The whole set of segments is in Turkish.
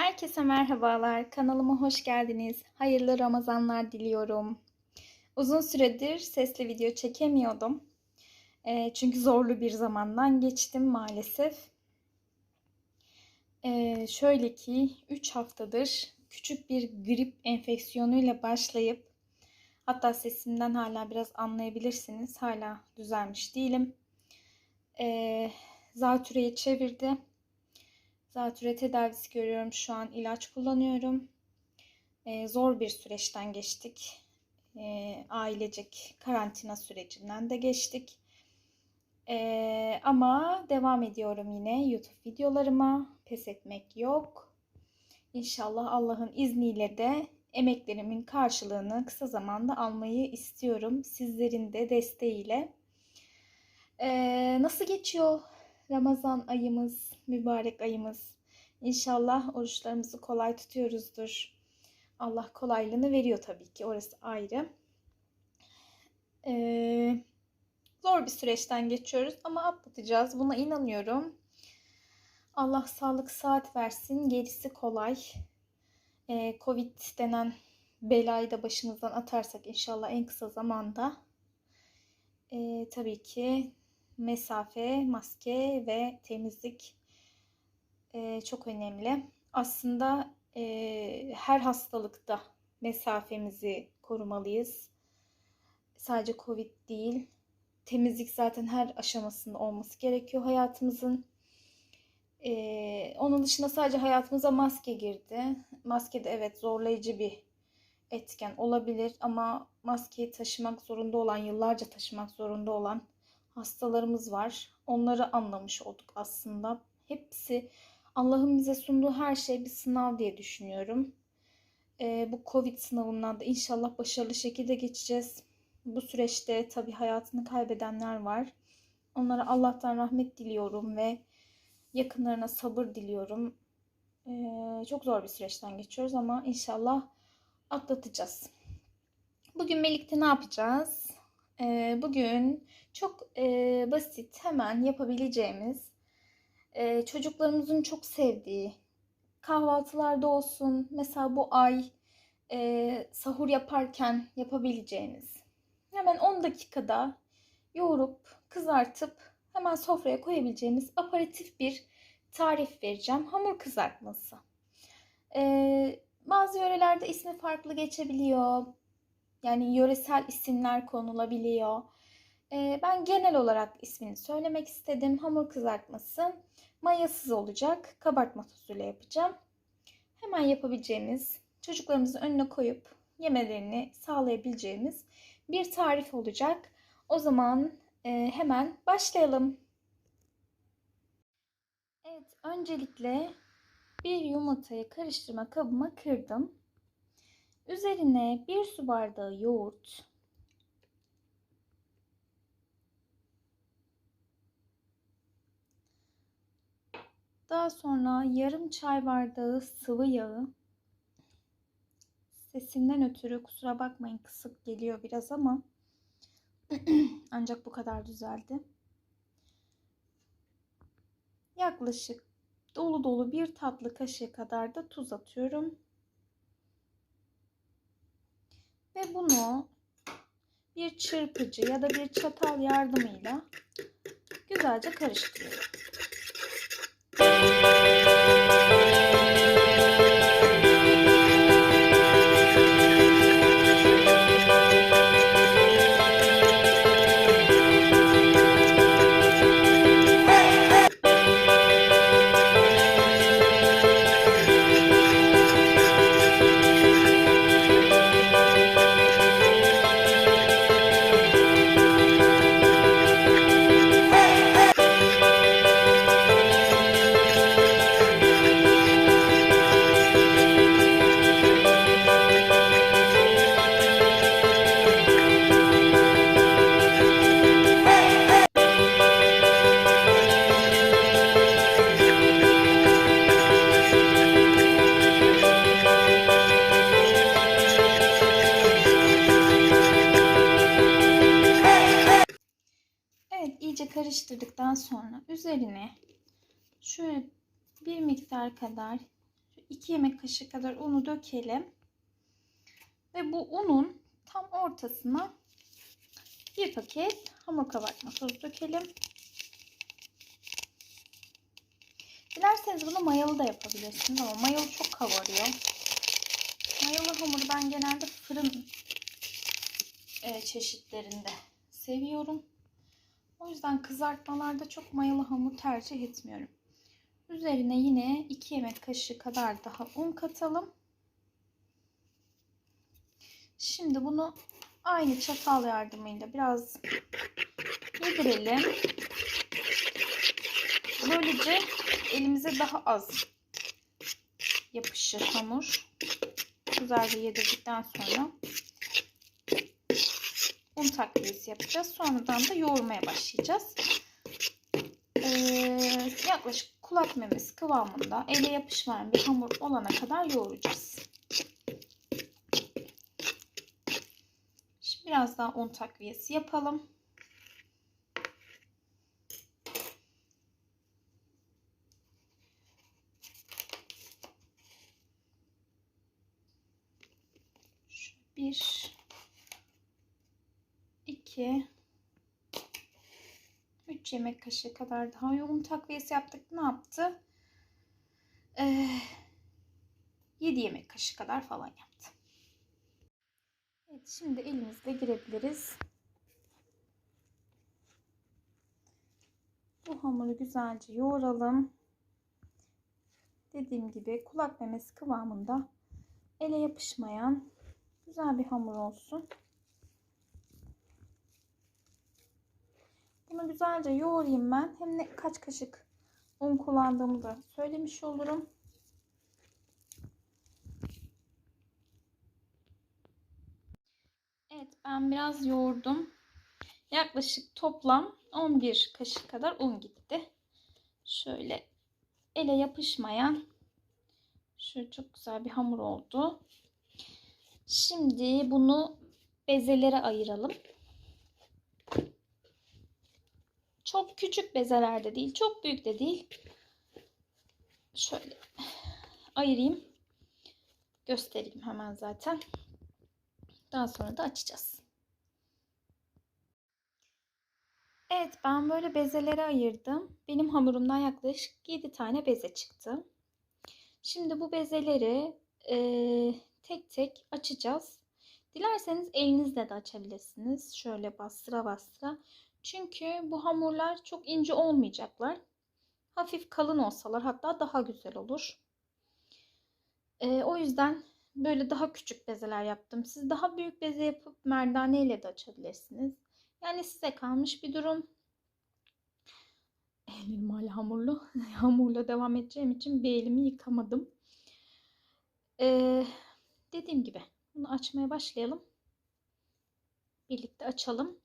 Herkese merhabalar. Kanalıma hoş geldiniz. Hayırlı Ramazanlar diliyorum. Uzun süredir sesli video çekemiyordum. Eee, çünkü zorlu bir zamandan geçtim maalesef. Eee, şöyle ki 3 haftadır küçük bir grip enfeksiyonuyla başlayıp hatta sesimden hala biraz anlayabilirsiniz. Hala düzelmiş değilim. Eee zatürreyi çevirdi. Zatürre tedavisi görüyorum şu an. ilaç kullanıyorum. Ee, zor bir süreçten geçtik. Ee, ailecek karantina sürecinden de geçtik. Ee, ama devam ediyorum yine YouTube videolarıma. Pes etmek yok. İnşallah Allah'ın izniyle de emeklerimin karşılığını kısa zamanda almayı istiyorum. Sizlerin de desteğiyle. Ee, nasıl geçiyor Ramazan ayımız, mübarek ayımız. İnşallah oruçlarımızı kolay tutuyoruzdur. Allah kolaylığını veriyor tabii ki. Orası ayrı. Ee, zor bir süreçten geçiyoruz ama atlatacağız. Buna inanıyorum. Allah sağlık saat versin. Gerisi kolay. Ee, Covid denen belayı da başımızdan atarsak inşallah en kısa zamanda ee, tabii ki mesafe, maske ve temizlik e, çok önemli. Aslında e, her hastalıkta mesafemizi korumalıyız. Sadece Covid değil. Temizlik zaten her aşamasında olması gerekiyor hayatımızın. E, onun dışında sadece hayatımıza maske girdi. Maske de evet zorlayıcı bir etken olabilir ama maskeyi taşımak zorunda olan, yıllarca taşımak zorunda olan hastalarımız var. Onları anlamış olduk aslında. Hepsi Allah'ın bize sunduğu her şey bir sınav diye düşünüyorum. Ee, bu Covid sınavından da inşallah başarılı şekilde geçeceğiz. Bu süreçte tabii hayatını kaybedenler var. Onlara Allah'tan rahmet diliyorum ve yakınlarına sabır diliyorum. Ee, çok zor bir süreçten geçiyoruz ama inşallah atlatacağız. Bugün birlikte ne yapacağız? Bugün çok basit, hemen yapabileceğimiz, çocuklarımızın çok sevdiği, kahvaltılarda olsun, mesela bu ay sahur yaparken yapabileceğiniz, hemen 10 dakikada yoğurup, kızartıp hemen sofraya koyabileceğimiz aparatif bir tarif vereceğim. Hamur kızartması. Bazı yörelerde ismi farklı geçebiliyor. Yani yöresel isimler konulabiliyor. Ee, ben genel olarak ismini söylemek istedim. Hamur kızartması mayasız olacak. Kabartma tozuyla yapacağım. Hemen yapabileceğimiz, çocuklarımızın önüne koyup yemelerini sağlayabileceğimiz bir tarif olacak. O zaman e, hemen başlayalım. Evet, öncelikle bir yumurtayı karıştırma kabıma kırdım. Üzerine bir su bardağı yoğurt, Daha sonra yarım çay bardağı sıvı yağı. Sesimden ötürü kusura bakmayın kısık geliyor biraz ama ancak bu kadar düzeldi. Yaklaşık dolu dolu bir tatlı kaşığı kadar da tuz atıyorum. Bunu bir çırpıcı ya da bir çatal yardımıyla güzelce karıştırıyorum. Karıştırdıktan sonra üzerine şöyle bir miktar kadar 2 yemek kaşığı kadar unu dökelim. Ve bu unun tam ortasına bir paket hamur kabartma tozu dökelim. Dilerseniz bunu mayalı da yapabilirsiniz ama mayalı çok kabarıyor. Mayalı hamuru ben genelde fırın e, çeşitlerinde seviyorum. O yüzden kızartmalarda çok mayalı hamur tercih etmiyorum. Üzerine yine 2 yemek kaşığı kadar daha un katalım. Şimdi bunu aynı çatal yardımıyla biraz yedirelim. Böylece elimize daha az yapışır hamur. Güzelce yedirdikten sonra un takviyesi yapacağız. Sonradan da yoğurmaya başlayacağız. Ee, yaklaşık kulak memesi kıvamında ele yapışmayan bir hamur olana kadar yoğuracağız. Şimdi biraz daha un takviyesi yapalım. Şu bir 2 3 yemek kaşığı kadar daha yoğun takviyesi yaptık. Ne yaptı? Ee, 7 yemek kaşığı kadar falan yaptı. Evet şimdi elimizle girebiliriz. Bu hamuru güzelce yoğuralım. Dediğim gibi kulak memesi kıvamında ele yapışmayan güzel bir hamur olsun. Bunu güzelce yoğurayım ben. Hem ne kaç kaşık un kullandığımı da söylemiş olurum. Evet ben biraz yoğurdum. Yaklaşık toplam 11 kaşık kadar un gitti. Şöyle ele yapışmayan şöyle çok güzel bir hamur oldu. Şimdi bunu bezelere ayıralım. Çok küçük bezelerde değil, çok büyük de değil. Şöyle ayırayım. Göstereyim hemen zaten. Daha sonra da açacağız. Evet ben böyle bezelere ayırdım. Benim hamurumdan yaklaşık 7 tane beze çıktı. Şimdi bu bezeleri e, tek tek açacağız. Dilerseniz elinizle de açabilirsiniz. Şöyle bastıra bastıra. Çünkü bu hamurlar çok ince olmayacaklar. Hafif kalın olsalar hatta daha güzel olur. Ee, o yüzden böyle daha küçük bezeler yaptım. Siz daha büyük beze yapıp merdane ile de açabilirsiniz. Yani size kalmış bir durum. Elim hala hamurlu. Hamurla devam edeceğim için bir elimi yıkamadım. Ee, dediğim gibi bunu açmaya başlayalım. Birlikte açalım.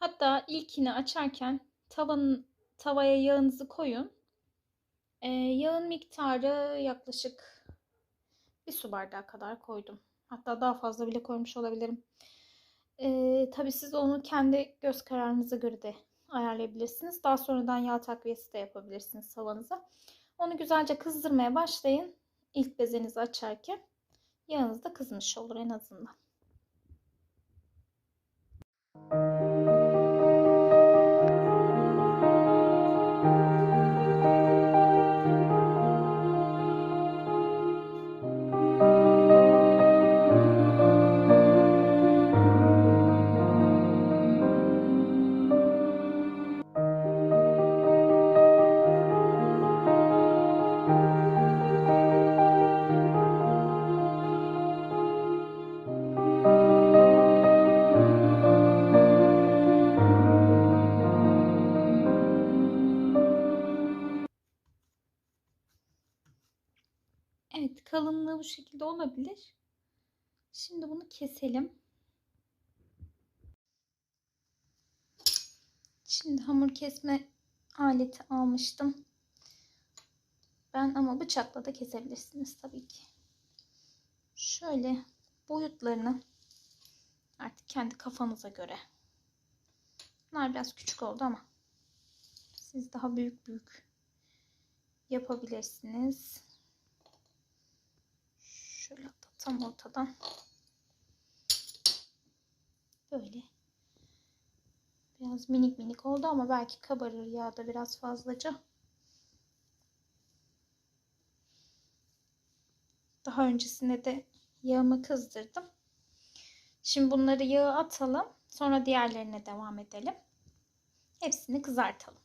Hatta ilkini açarken tavanın tavaya yağınızı koyun. Ee, yağın miktarı yaklaşık bir su bardağı kadar koydum. Hatta daha fazla bile koymuş olabilirim. Ee, tabii siz onu kendi göz kararınıza göre de ayarlayabilirsiniz. Daha sonradan yağ takviyesi de yapabilirsiniz tavanıza. Onu güzelce kızdırmaya başlayın. İlk bezenizi açarken yağınız da kızmış olur en azından. Evet kalınlığı bu şekilde olabilir. Şimdi bunu keselim. Şimdi hamur kesme aleti almıştım. Ben ama bıçakla da kesebilirsiniz tabii ki. Şöyle boyutlarını artık kendi kafanıza göre. Bunlar biraz küçük oldu ama siz daha büyük büyük yapabilirsiniz. Şöyle tam ortadan. Böyle. Biraz minik minik oldu ama belki kabarır yağda biraz fazlaca. Daha öncesinde de yağımı kızdırdım. Şimdi bunları yağa atalım. Sonra diğerlerine devam edelim. Hepsini kızartalım.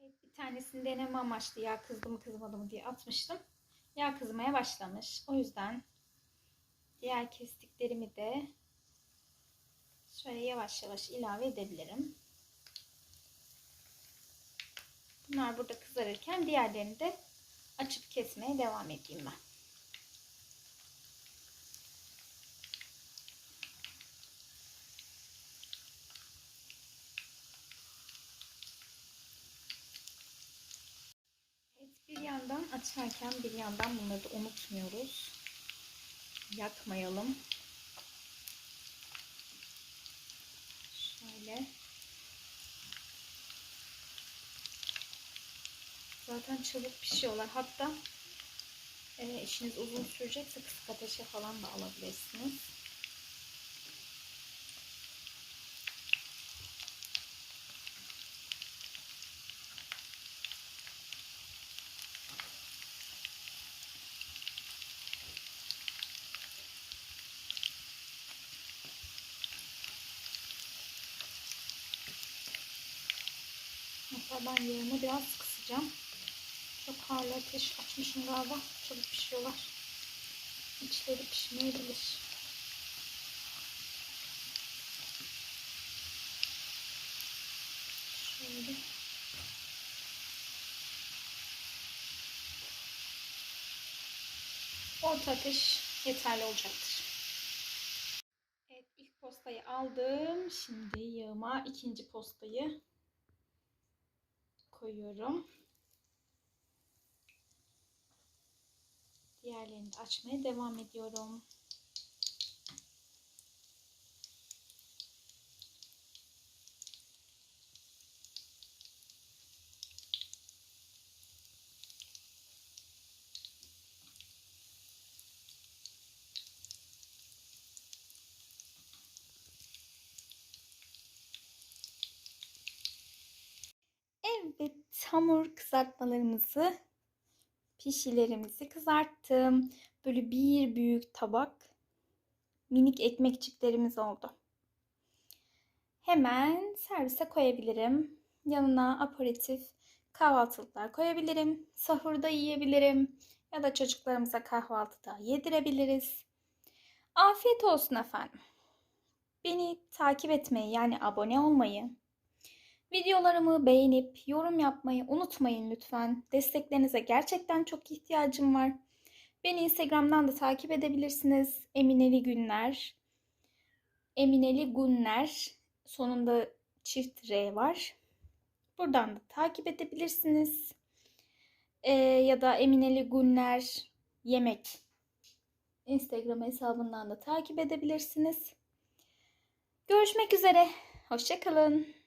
Evet, bir tanesini deneme amaçlı yağ kızdı mı kızmadı mı diye atmıştım. Yağ kızmaya başlamış. O yüzden diğer kestiklerimi de şöyle yavaş yavaş ilave edebilirim. Bunlar burada kızarırken diğerlerini de açıp kesmeye devam edeyim ben. Evet, bir yandan açarken bir yandan bunları da unutmuyoruz. Yakmayalım. Şöyle. Zaten çabuk pişiyorlar. Hatta e, işiniz uzun sürecekse kısık ateşe falan da alabilirsiniz. Ben yağımı biraz kısacağım. Çok harlı ateş açmışım galiba. Çabuk pişiyorlar. İçleri pişmeyebilir. Şöyle. Orta ateş yeterli olacaktır. Evet ilk postayı aldım. Şimdi yağıma ikinci postayı koyuyorum. Diğerlerini açmaya devam ediyorum. Evet, hamur kızartmalarımızı, pişilerimizi kızarttım. Böyle bir büyük tabak minik ekmekçiklerimiz oldu. Hemen servise koyabilirim. Yanına aperatif kahvaltılıklar koyabilirim. Sahurda yiyebilirim. Ya da çocuklarımıza kahvaltıda yedirebiliriz. Afiyet olsun efendim. Beni takip etmeyi yani abone olmayı, Videolarımı beğenip yorum yapmayı unutmayın lütfen. Desteklerinize gerçekten çok ihtiyacım var. Beni Instagram'dan da takip edebilirsiniz. Emineli Günler. Emineli Günler. Sonunda çift R var. Buradan da takip edebilirsiniz. Ee, ya da Emineli Günler Yemek. Instagram hesabından da takip edebilirsiniz. Görüşmek üzere. Hoşçakalın.